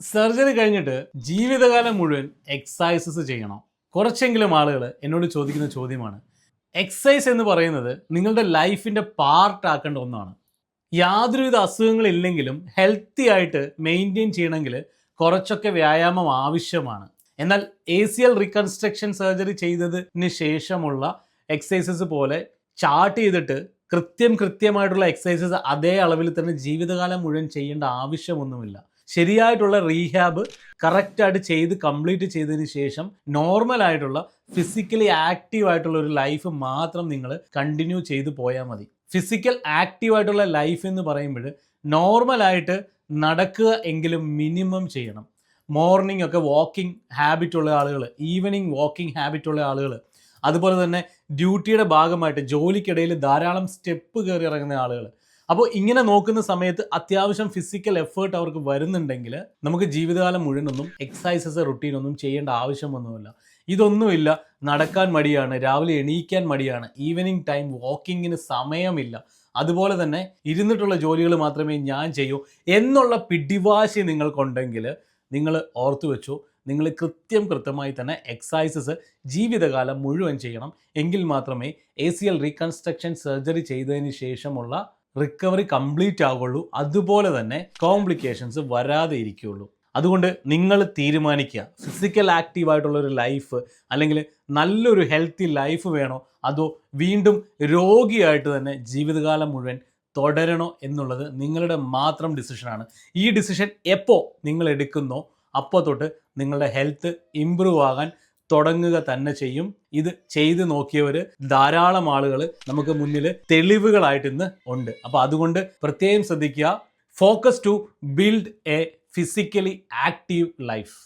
Surgery കഴിഞ്ഞിട്ട് ജീവിതകാലം മുഴുവൻ എക്സസൈസസ് ചെയ്യണം. കുറച്ചെങ്കിലും ആളുകൾ എന്നോട് ചോദിക്കുന്ന ചോദ്യമാണ്. എക്സസൈസ് എന്ന് പറയുന്നത് നിങ്ങളുടെ ലൈഫിന്റെ പാർട്ട് ആക്കേണ്ട ഒന്നാണ്. യാതൊരുവിധ അസുഖങ്ങളില്ലെങ്കിലും ഹെൽത്തി ആയിട്ട് മെയിന്റെയിൻ ചെയ്യണമെങ്കിൽ കുറച്ചൊക്കെ വ്യായാമം ആവശ്യമാണ്. എന്നാൽ A C L reconstruction surgery ചെയ്തതിന് ശേഷമുള്ള എക്സസൈസസ് പോലെ ചാർട്ട് ചെയ്തിട്ട് കൃത്യം കൃത്യമായിട്ടുള്ള എക്സസൈസസ് അതേ അളവിൽ തന്നെ ജീവിതകാലം മുഴുവൻ ചെയ്യേണ്ട ആവശ്യമൊന്നുമില്ല. ശരിയായിട്ടുള്ള റീഹാബ് കറക്റ്റായിട്ട് ചെയ്ത് കംപ്ലീറ്റ് ചെയ്തതിന് ശേഷം നോർമൽ ആയിട്ടുള്ള ഫിസിക്കലി ആക്റ്റീവ് ആയിട്ടുള്ള ഒരു ലൈഫ് മാത്രം നിങ്ങൾ കണ്ടിന്യൂ ചെയ്തു പോയാൽ മതി. ഫിസിക്കൽ ആക്റ്റീവ് ആയിട്ടുള്ള ലൈഫ് എന്ന് പറയുമ്പോൾ നോർമലായിട്ട് നടക്കുക എങ്കിലും മിനിമം ചെയ്യണം. മോർണിംഗ് ഒക്കെ വാക്കിംഗ് ഹാബിറ്റ് ഉള്ള ആളുകൾ ഈവനിങ് വാക്കിംഗ് ഹാബിറ്റ് ഉള്ള ആളുകൾ അതുപോലെ തന്നെ ഡ്യൂട്ടിയുടെ ഭാഗമായിട്ട് ജോലിക്കിടയിൽ ധാരാളം സ്റ്റെപ്പ് കയറി ഇറങ്ങുന്ന ആളുകൾ അപ്പോൾ ഇങ്ങനെ നോക്കുന്ന സമയത്ത് അത്യാവശ്യം ഫിസിക്കൽ എഫേർട്ട് അവർക്ക് വരുന്നുണ്ടെങ്കിൽ നമുക്ക് ജീവിതകാലം മുഴുവനൊന്നും എക്സസൈസസ് റുട്ടീൻ ഒന്നും ചെയ്യേണ്ട ആവശ്യമൊന്നുമില്ല. ഇതൊന്നുമില്ല. നടക്കാൻ മടിയാണ്. രാവിലെ എണീക്കാൻ മടിയാണ്. ഈവനിങ് ടൈം വാക്കിങ്ങിന് സമയമില്ല. അതുപോലെ തന്നെ ഇരുന്നിട്ടുള്ള ജോലികൾ മാത്രമേ ഞാൻ ചെയ്യൂ എന്നുള്ള പിടിവാശി നിങ്ങൾക്കുണ്ടെങ്കിൽ നിങ്ങൾ ഓർത്തു വെച്ചു. നിങ്ങൾ കൃത്യം കൃത്യമായി തന്നെ എക്സസൈസസ് ജീവിതകാലം മുഴുവൻ ചെയ്യണം. എങ്കിൽ മാത്രമേ A C L reconstruction surgery ചെയ്തതിന് ശേഷമുള്ള റിക്കവറി കംപ്ലീറ്റ് ആവുള്ളൂ. അതുപോലെ തന്നെ കോംപ്ലിക്കേഷൻസ് വരാതെ ഇരിക്കുകയുള്ളൂ. അതുകൊണ്ട് നിങ്ങൾ തീരുമാനിക്കുക. ഫിസിക്കൽ ആക്റ്റീവ് ആയിട്ടുള്ള ഒരു ലൈഫ് അല്ലെങ്കിൽ നല്ലൊരു ഹെൽത്തി ലൈഫ് വേണോ? അതോ വീണ്ടും രോഗിയായിട്ട് തന്നെ ജീവിതകാലം മുഴുവൻ തുടരണോ എന്നുള്ളത് നിങ്ങളുടെ മാത്രം ഡിസിഷനാണ് ഈ ഡിസിഷൻ എപ്പോൾ നിങ്ങൾ എടുക്കുന്നോ അപ്പോൾ തൊട്ട് നിങ്ങളുടെ ഹെൽത്ത് ഇമ്പ്രൂവ് ആകാൻ തുടങ്ങുക തന്നെ ചെയ്യും. ഇത് ചെയ്ത് നോക്കിയവർ ധാരാളം ആളുകൾ നമുക്ക് മുന്നിൽ തെളിവുകളായിട്ട് ഇന്ന് ഉണ്ട്. അപ്പോൾ അതുകൊണ്ട് പ്രത്യേകം ശ്രദ്ധിക്കുക. Focus to build a physically active life